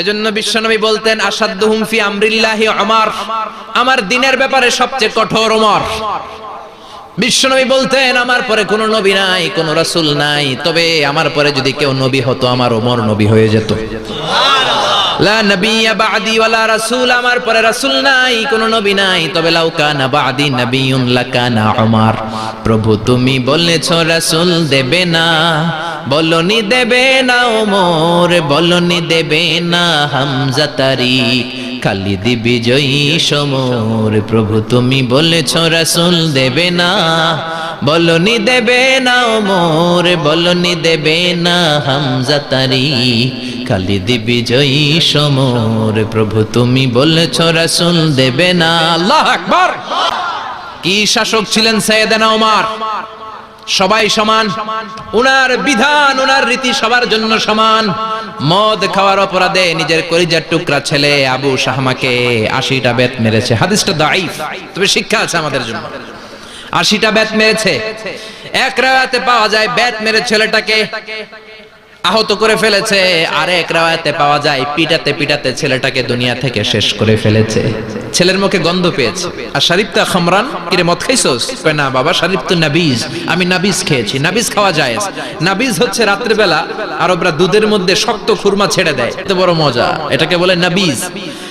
এজন্য বিশ্বনবী বলতেন আসাদ্দুহুম হুমফি আমরিল্লাহি আমার আমার দিনের ব্যাপারে সবচেয়ে কঠোর ওমর বিশ্বনবী বলতেন, আমার পরে কোনো নবী নাই, কোনো রাসূল নাই। তবে আমার পরে যদি কেউ নবী হতো, আমার ওমর নবী হয়ে যেত। লা রাসূল, আমার পরে রাসূল নাই, কোন নবী নাই। তবে লাউ প্রভু তুমি বলেছ, রাসূল দেবে না। বলনি দেবে না ওমর, বলনি দেবে না হামজা তারিক, খালিদ বিজয়ী সমর। প্রভু তুমি বলেছ রাসূল দেবে না, বলনি দেবে না ওমর, বলনি দেবে না হামজা তারিক, খালিদ বিজয়ী সমর। প্রভু তুমি বলেছ রাসূল দেবে না। আল্লাহ আকবার! কি শাসক ছিলেন সৈয়দনা ওমর? সবাই সমান। উনার বিধান, উনার রীতি সবার জন্য সমান। মদ খাওয়ার অপরাধে নিজের করিজার টুকরা ছেলে আবু শাহমাকে আশিটা বেত মেরেছে। হাদিসটা দাইফ তবে শিক্ষা আছে আমাদের জন্য। আশিটা বেত মেরেছে। এক রাতে পাওয়া যায় বেত মেরে ছেলেটাকে। আহত করে ফেলেছে। আর এক রাওয়াতে পাওয়া যায়, পিটাতে পিটাতে ছেলেটাকে দুনিয়া থেকে শেষ করে ফেলেছে। ছেলের মুখে গন্ধ পেয়েছে। আর শরীফ তা খামরান, কিরে, মদ খাইছস? কয় না, বাবা, শরীফ তো নাবিজ। আমি নাবিজ খেয়েছি, নাবিজ খাওয়া যায় নাবিজ হচ্ছে রাত্রিবেলা আরবরা দুধের মধ্যে শক্ত খুরমা ছেড়ে দেয়। এত বড় মজা। এটাকে বলে নাবিজ।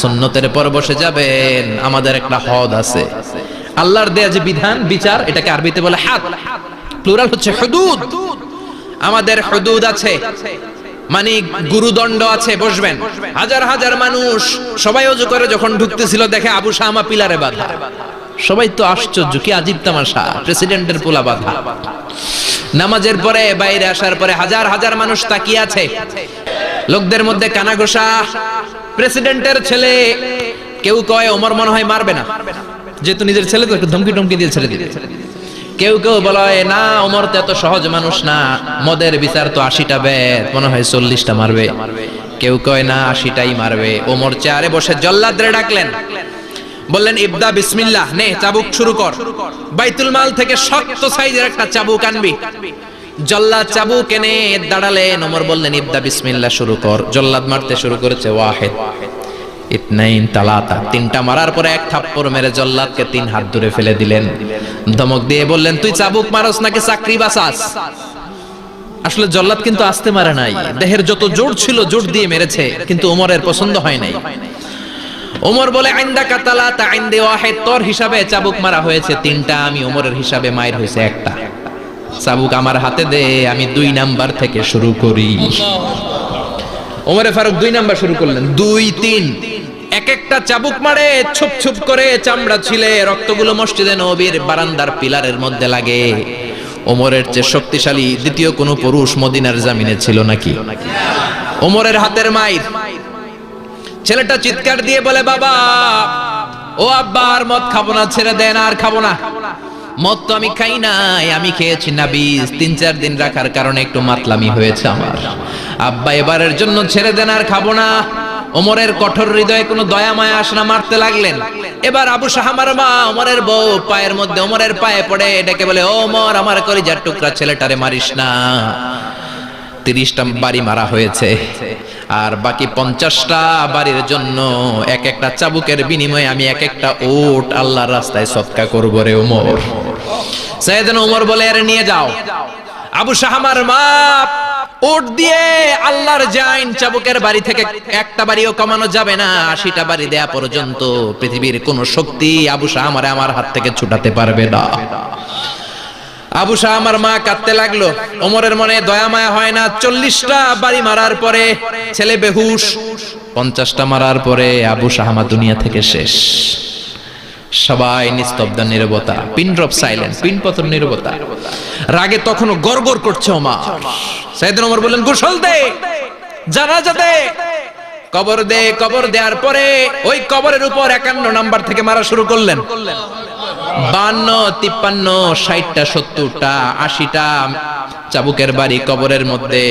সুন্নতের পর বসে যাবেন। আমাদের একটা হদ আছে। আল্লাহর দেয়া যে বিধান, বিচার, এটাকে আরবিতে বলে হাদ প্লুরাল হচ্ছে হুদুদ। আমাদের হুদুদ আছে। মানে গুরুদণ্ড আছে, বসবেন। হাজার হাজার মানুষ সবাই অজু করে যখন ঢুকতেছিল, দেখে আবু শামা পিলারে বাধা। সবাই তো আশ্চর্য, কি আজিব তামাশা, প্রেসিডেন্টের পোলা বাধা। নামাজের পরে, বাইরে আসার পরে হাজার হাজার মানুষ তাকিয়ে আছে। লোকদের মধ্যে কানা ঘোষা প্রেসিডেন্টের ছেলে, কেউ কয় ওমর মনে হয় মারবে না। যেহেতু নিজের ছেলে তো একটু ধমকি টমকি দিয়ে ছেড়ে দিবে। কেউ কেউ বলে না, ওমর তো এত সহজ মানুষ না, মদের বিচার তো আশিটা বেদ, মনে হয় চল্লিশটা মারবে। কেউ কয়, না, আশিটাই মারবে। ওমর চেয়ারে বসে জল্লাদরে ডাকলেন। বললেন, ইবদা, বিসমিল্লাহ, নে, চাবুক শুরু কর। বাইতুল মাল থেকে শক্ত সাইজের একটা চাবুক আনবি। জল্লাদ চাবুক এনে দাঁড়ালেন ওমর বললেন, ইবদা বিসমিল্লাহ, শুরু কর। জল্লাদ মারতে শুরু করেছে, ওয়াহেদ। ইতনাইন তালাতা, তিনটা মারার পরে এক থাপ্পড় মেরে জল্লাদকে তিন হাত দূরে ফেলে দিলেন। ধমক দিয়ে বললেন, তুই চাবুক মারস নাকি চাকরি বাসাস আসলে জল্লাদ কিন্তু আসতে মারে নাই। দেহের যত জোর ছিল, জোর দিয়ে মেরেছে, কিন্তু ওমরের পছন্দ হয় নাই। ওমর বলে আইন্দা কাতালা তা আইন্দে ওয়াহেদ। তোর হিসাবে চাবুক মারা হয়েছে তিনটা, আমি ওমরের হিসাবে মায়ের হয়েছে একটা। চাবুক আমার হাতে দে, আমি দুই নাম্বার থেকে শুরু করি। ওমরে ফারুক, দুই নাম্বার শুরু করলেন। দুই, তিন। এক একটা চাবুক মারে, ছুপ ছুপ করে চামড়া ছিলে, রক্তগুলো মসজিদে নবীর বারান্দার পিলারের মধ্যে লাগে। ওমরের চেয়ে শক্তিশালী দ্বিতীয় কোনো পুরুষ মদিনার জামিনে ছিল নাকি? ওমরের হাতের মাইর। ছেলেটা চিৎকার দিয়ে বলে, বাবা, ও আব্বা, আর মদ খাব না, ছেড়ে দেন, আর খাব না। মদ তো আমি খাই নাই, আমি খেয়েছি না বীজ তিন, চার দিন রাখার কারণে একটু মাতলামি হয়েছে আমার। আব্বা এবারের জন্য ছেড়ে দেন আর খাব না। ওমরের কঠোর হৃদয়ে কোনো দয়া মায়া আসে না মারতে লাগলেন। এবার আবু শাহামার মা, ওমরের বউ, পায়ের মধ্যে ওমরের পায়ে পড়ে ডেকে বলে ওমর, আমার কলিজার টুকরা ছেলেটারে মারিস না। তিরিশটা বাড়ি মারা হয়েছে। আর বাকি পঞ্চাশটা বাড়ির জন্য এক একটা চাবুকের বিনিময়ে আমি এক একটা ওট আল্লাহর রাস্তায় সৎকা করব রে ওমর। সাইয়েদনা ওমর বলে, আরে, নিয়ে যাও। আবু শাহামার মাপ ওট দিয়ে আল্লাহর জাইন চাবুকের বাড়ি থেকে একটা বাড়িও কমানো যাবে না, আশিটা বাড়ি দেয়া পর্যন্ত পৃথিবীর কোন শক্তি আবু শাহামারে আমার হাত থেকে ছুটাতে পারবে না। আবু শাহ আমার মা কাঁদতে লাগল। ওমরের মনে দয়া মায়া হয় না। চল্লিশটা বাড়ি মারার পরে ছেলে বেহুশ, পঞ্চাশটা মারার পরে আবু শাহ আমার দুনিয়া থেকে শেষ। সবাই নিস্তব্ধ, নিরবতা। পিন ড্রপ সাইলেন্ট, পিন পতন, নিরবতা। রাগে তখনও গড়গড় করছে ওমর। সাইদিন ওমর বললেন, গোসল দে, জানাজা দে, কবর দে, কবর দেওয়ার পরে ওই কবরের উপর একান্ন নাম্বার থেকে মারা শুরু করলেন। বান্ন, তিপ্পান্ন, ষাটটা, সত্তরটা, আশিটা চাবুকের বাড়ি কবরের মধ্যে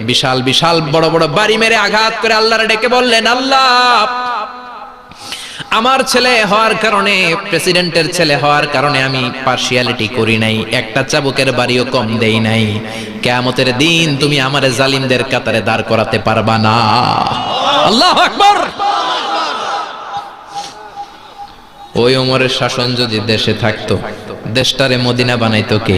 বিশাল বিশাল বড় বড় বাড়ি মেরে আঘাত করে আল্লাহরে ডেকে বললেন, আল্লাহ! আমার ছেলে হওয়ার কারণে, প্রেসিডেন্টের ছেলে হওয়ার কারণে আমি পার্সিয়ালিটি করি নাই, একটা চাবুকের বাড়িও কম দেই নাই। কেয়ামতের দিন তুমি আমার জালিমদের কাতারে দাঁড় করাতে পারবা না। আল্লাহ আকবার! ওই ওমরের শাসন যদি দেশে থাকতো দেশটারে মদিনা বানাইতো কে?